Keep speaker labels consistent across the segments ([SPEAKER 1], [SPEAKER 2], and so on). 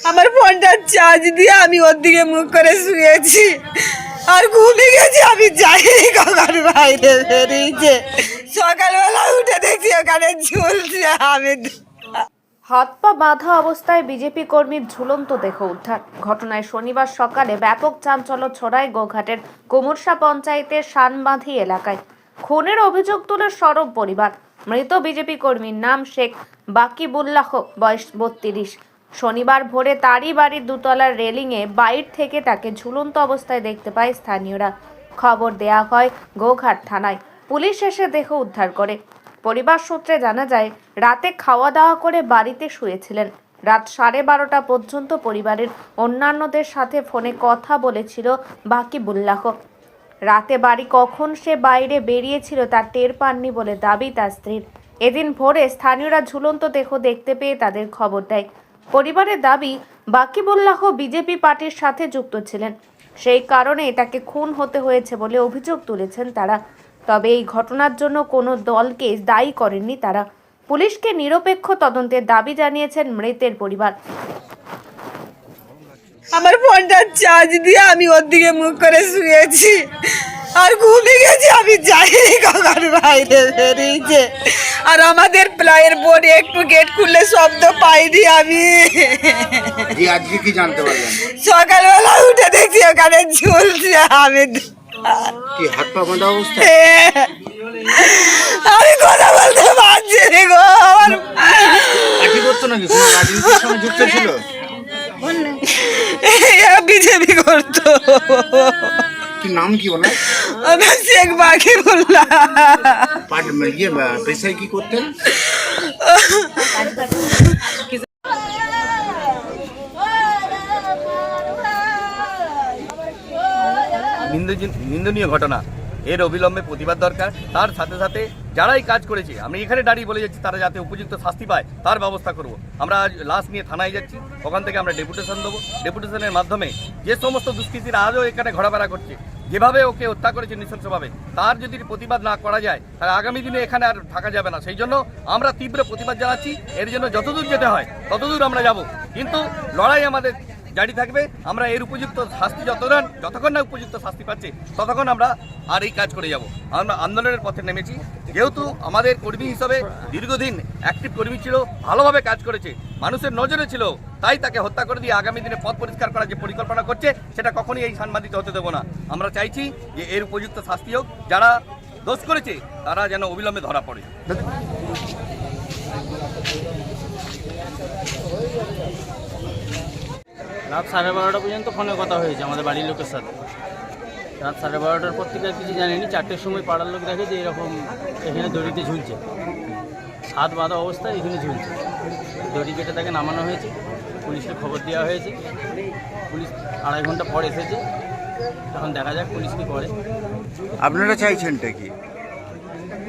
[SPEAKER 1] আমার ফোনটা চার্জ দিয়ে আমি ওর দিকে মুখ করে শুয়েছি। আর ঘুমিয়ে গেছি, আমি যাইনি কখন বাইরে বেরিয়েছে। সকালবেলা উঠে দেখছি ওখানে ঝুলছে আমি
[SPEAKER 2] হাত পা বাঁধা অবস্থায় বিজেপি কর্মীর ঝুলন্ত দেহ উদ্ধার। ঘটনায় শনিবার সকালে ব্যাপক চাঞ্চল্য ছড়ায় গোঘাটের কুমুরসা পঞ্চায়েতের শানবাঁধি এলাকায়। খুনের অভিযোগ তুলে সরব পরিবার। মৃত বিজেপি কর্মীর নাম শেখ বাকিবুল্লাহ, বয়স বত্রিশ। শনিবার ভোরে তারই বাড়ির দুতলার রেলিংয়ে বাইর থেকে তাকে ঝুলন্ত অবস্থায় দেখতে পায় স্থানীয়রা। খবর দেয়া হয় গোঘাট থানায়। পুলিশ এসে দেহ উদ্ধার করে। পরিবার সূত্রে জানা যায়, রাতে খাওয়া দাওয়া করে বাড়িতে শুয়েছিলেন। রাত সাড়ে বারোটা পর্যন্ত পরিবারের অন্যান্যদের সাথে ফোনে কথা বলেছিল বাকি বুল্লাহ রাতে বাড়ি কখন সে বাইরে বেরিয়েছিল তার টের পাননি বলে দাবি তার স্ত্রীর। এদিন ভোরে স্থানীয়রা ঝুলন্ত দেহ দেখতে পেয়ে তাদের খবর দেয়। পরিবারের দাবি, বাকিবুল্লাহ বিজেপি পার্টির সাথে যুক্ত ছিলেন। সেই কারণে তাকে খুন হতে হয়েছে বলে অভিযোগ তুলেছেন তারা। তবে এই ঘটনার জন্য কোনো দলকে দায়ী করেননি তারা। পুলিশকে নিরপেক্ষ তদন্তের দাবি জানিয়েছেন মৃতের পরিবার।
[SPEAKER 1] আমার ফোনটা চার্জ দিয়ে আমি ওর দিকে মুখ করে শুয়েছি। আর ঘুমিয়ে গেছি আমি যাইনি কখন বাইরে বেরিয়েছে। আর আমাদের প্লাইয়ের বোর্ডে একটু গেট খুললে শব্দ পাইনি আমি।
[SPEAKER 3] আজকে কি জানতে পারলেন?
[SPEAKER 1] সকালবেলা উঠে দেখছি ওখানে ঝুলছে আমি।
[SPEAKER 3] কি হাত পা বাঁধা অবস্থা
[SPEAKER 1] আমি কথা বলতে পারছি না গো আমার
[SPEAKER 3] পার্টি করতো নাকি কোনো রাজনীতির সঙ্গে যুক্ত ছিল
[SPEAKER 1] বিজেপি করতো
[SPEAKER 3] কি নাম কি
[SPEAKER 1] শেখ
[SPEAKER 3] পার্টি ইয়ে পেশায় কি করতেন?
[SPEAKER 4] নিন্দনীয়- নিন্দনীয় ঘটনা। এর অবিলম্বে প্রতিবাদ দরকার। তার সাথে সাথে যারাই কাজ করেছে আমি এখানে দাঁড়িয়ে বলে যাচ্ছি তারা যাতে উপযুক্ত শাস্তি পায় তার ব্যবস্থা করব। আমরা আজ লাশ নিয়ে থানায় যাচ্ছি। ওখান থেকে আমরা ডেপুটেশন দেবো। ডেপুটেশনের মাধ্যমে যে সমস্ত দুষ্কৃতীরা আজও এখানে ঘোরাফেরা করছে যেভাবে ওকে হত্যা করেছে নৃশংসভাবে, তার যদি প্রতিবাদ না করা যায়, তাহলে আগামী দিনে এখানে আর থাকা যাবে না। সেই জন্য আমরা তীব্র প্রতিবাদ জানাচ্ছি, এর জন্য যতদূর যেতে হয়, ততদূর আমরা যাব। কিন্তু লড়াই আমাদের জারি থাকবে। আমরা এর উপযুক্ত শাস্তি যতক্ষণ যতক্ষণ না উপযুক্ত শাস্তি পাচ্ছে, ততক্ষণ আমরা আর এই কাজ করে যাব। আমরা আন্দোলনের পথে নেমেছি। যেহেতু আমাদের কর্মী হিসাবে দীর্ঘদিন অ্যাক্টিভ কর্মী ছিল, ভালোভাবে কাজ করেছে, মানুষের নজরে ছিল, তাই তাকে হত্যা করে দিয়ে আগামী দিনে পথ পরিষ্কার করার যে পরিকল্পনা করছে, সেটা কখনই এই সাংবাদিক হতে দেবো না। আমরা চাইছি যে এর উপযুক্ত শাস্তি হোক। যারা দোষ করেছে, তারা যেন অবিলম্বে ধরা পড়ে।
[SPEAKER 5] রাত সাড়ে বারোটা পর্যন্ত ফোনে কথা হয়েছে আমাদের বাড়ির লোকের সাথে। রাত সাড়ে বারোটার পর থেকে আর কিছু জানিনি। চারটের সময় পাড়ার লোক দেখে যে এরকম এখানে দড়িতে ঝুলছে। হাত বাঁধা অবস্থায় এখানে ঝুলছে। দড়ি কেটে তাকে নামানো হয়েছে। পুলিশকে খবর দেওয়া হয়েছে। পুলিশ আড়াই ঘণ্টা পর এসেছে। এখন দেখা যাক পুলিশ কী করে।
[SPEAKER 3] আপনারা চাইছেনটা কি?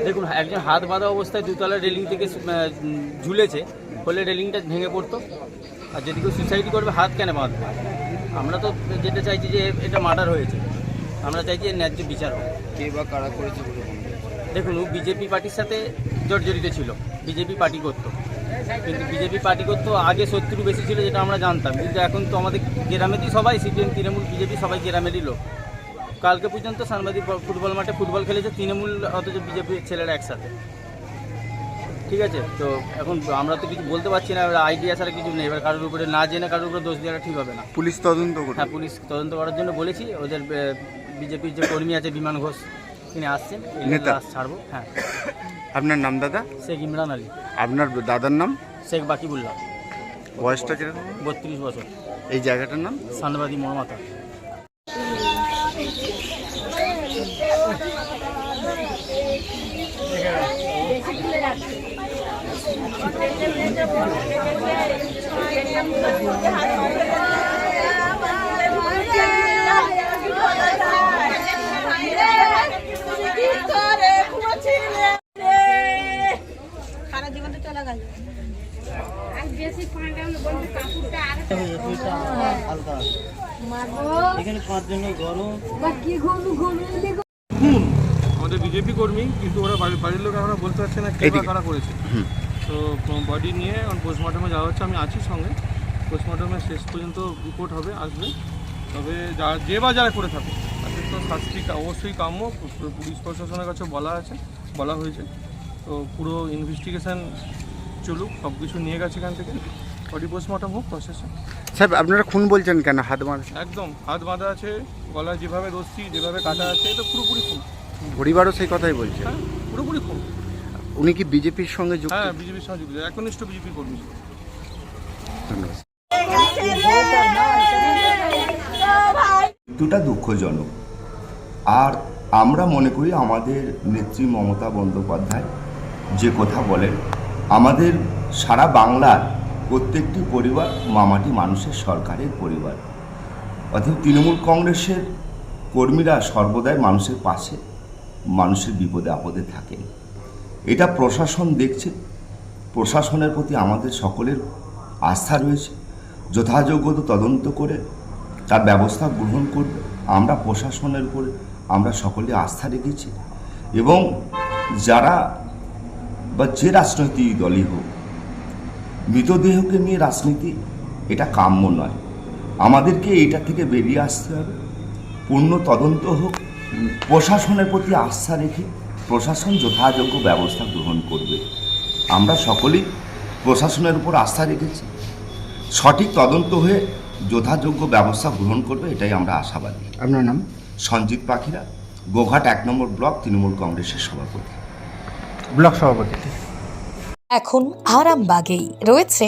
[SPEAKER 5] দেখুন একজন হাত বাঁধা অবস্থায় দুতলা রেলিং থেকে ঝুলেছে। হলে রেলিংটা ভেঙে পড়তো। আর যদি কেউ সুসাইড করবে হাত কেন বাঁধবে? আমরা তো যেটা চাইছি যে এটা মার্ডার হয়েছে। আমরা চাইছি এর ন্যায্য বিচার হোক।
[SPEAKER 3] কে বা কারা করেছে
[SPEAKER 5] দেখুন বিজেপি পার্টির সাথে জর্জরিত ছিল। বিজেপি পার্টি করতো। কিন্তু বিজেপি পার্টি করতো আগে শত্রু বেশি ছিল যেটা আমরা জানতাম। কিন্তু এখন তো আমাদের গ্রামেতেই সবাই সিপিএম তৃণমূল বিজেপি সবাই গ্রামেরই লোক। কালকে পর্যন্ত সাংবাদিক ফুটবল মাঠে ফুটবল খেলেছে তৃণমূল অথচ বিজেপির ছেলেরা একসাথে। ঠিক আছে? তো এখন আমরা তো কিছু বলতে পারছি না আইডিয়া ছাড়া কিছু নেই। এবার কারোর উপরে না জেনে কারোর উপরে দোষ দেওয়াটা ঠিক হবে না।
[SPEAKER 3] পুলিশ তদন্ত করবে।
[SPEAKER 5] হ্যাঁ পুলিশ তদন্ত করার জন্য বলেছি। ওদের বিজেপির যে কর্মী আছে বিমান ঘোষ তিনি আসছেন।
[SPEAKER 3] নেতা?
[SPEAKER 5] ছাড়বো হ্যাঁ।
[SPEAKER 3] আপনার নাম দাদা?
[SPEAKER 5] শেখ ইমরান আলী।
[SPEAKER 3] আপনার দাদার নাম?
[SPEAKER 5] শেখ বাকিবুল্লাহ।
[SPEAKER 3] বয়সটা কীরকম?
[SPEAKER 5] বত্রিশ বছর।
[SPEAKER 3] এই জায়গাটার নাম?
[SPEAKER 5] সান্দাবাদী মরমাতা
[SPEAKER 6] সারা জীবন তো চলে গেল
[SPEAKER 5] এখানে পাঁচজনের গরম।
[SPEAKER 7] আমাদের বিজেপি কর্মী কিন্তু ওরা বাড়ির বাড়ির লোক আমরা বলতে পারছি না কে বা কারা করেছে। তো বডি নিয়ে এখন পোস্টমর্টমে যাওয়া হচ্ছে আমি আছি সঙ্গে। পোস্টমর্টমের শেষ পর্যন্ত রিপোর্ট হবে আসবে। তবে যা যে বা যারা করে থাকে তাদের তো শাস্তি অবশ্যই কাম্য পুলিশ প্রশাসনের কাছে বলা আছে বলা হয়েছে। তো পুরো ইনভেস্টিগেশন চলুক সব কিছু নিয়ে গেছে এখান থেকে। বডি পোস্টমর্টম হোক প্রসেসে
[SPEAKER 8] স্যার আপনারা খুন বলছেন কেন হাত বাঁধা?
[SPEAKER 7] একদম হাত বাঁধা আছে গলায় যেভাবে রশ্মি যেভাবে কাটা আছে এটা পুরোপুরি খুন।
[SPEAKER 8] পরিবারও সেই কথাই বলছে।
[SPEAKER 7] হ্যাঁ পুরোপুরি খুন।
[SPEAKER 8] উনি কি বিজেপির সঙ্গে যুক্ত?
[SPEAKER 7] হ্যাঁ বিজেপির সঙ্গে যুক্ত। একনিষ্ঠ বিজেপি কর্মী।
[SPEAKER 8] ধন্যবাদ।
[SPEAKER 9] মৃত্যুটা দুঃখজনক। আর আমরা মনে করি আমাদের নেত্রী মমতা বন্দ্যোপাধ্যায় যে কথা বলেন আমাদের সারা বাংলার প্রত্যেকটি পরিবার মামাটি মানুষের সরকারের পরিবার। অর্থাৎ তৃণমূল কংগ্রেসের কর্মীরা সর্বদাই মানুষের পাশে মানুষের বিপদে আপদে থাকেন। এটা প্রশাসন দেখছে। প্রশাসনের প্রতি আমাদের সকলের আস্থা রয়েছে। যথাযোগ্য তদন্ত করে তার ব্যবস্থা গ্রহণ করবে। আমরা প্রশাসনের উপরে আমরা সকলে আস্থা রেখেছি। এবং যারা বা যে রাজনৈতিক দলই হোক, মৃতদেহকে নিয়ে রাজনীতি এটা কাম্য নয়। আমাদেরকে এটা থেকে বেরিয়ে আসতে হবে। পূর্ণ তদন্ত হোক। প্রশাসনের প্রতি আস্থা রেখে প্রশাসন যথাযোগ্য ব্যবস্থা গ্রহণ করবে। আমরা সকলেই প্রশাসনের উপর আস্থা রেখেছি। সঠিক তদন্ত হয়ে যথাযোগ্য ব্যবস্থা গ্রহণ করবে এটাই আমরা আশাবাদী।
[SPEAKER 8] আপনার নাম?
[SPEAKER 9] সঞ্জিত পাখিরা গোঘাট এক নম্বর ব্লক তৃণমূল কংগ্রেসের সভাপতি।
[SPEAKER 8] ব্লক সভাপতি।
[SPEAKER 10] এখন আরামবাগেই রয়েছে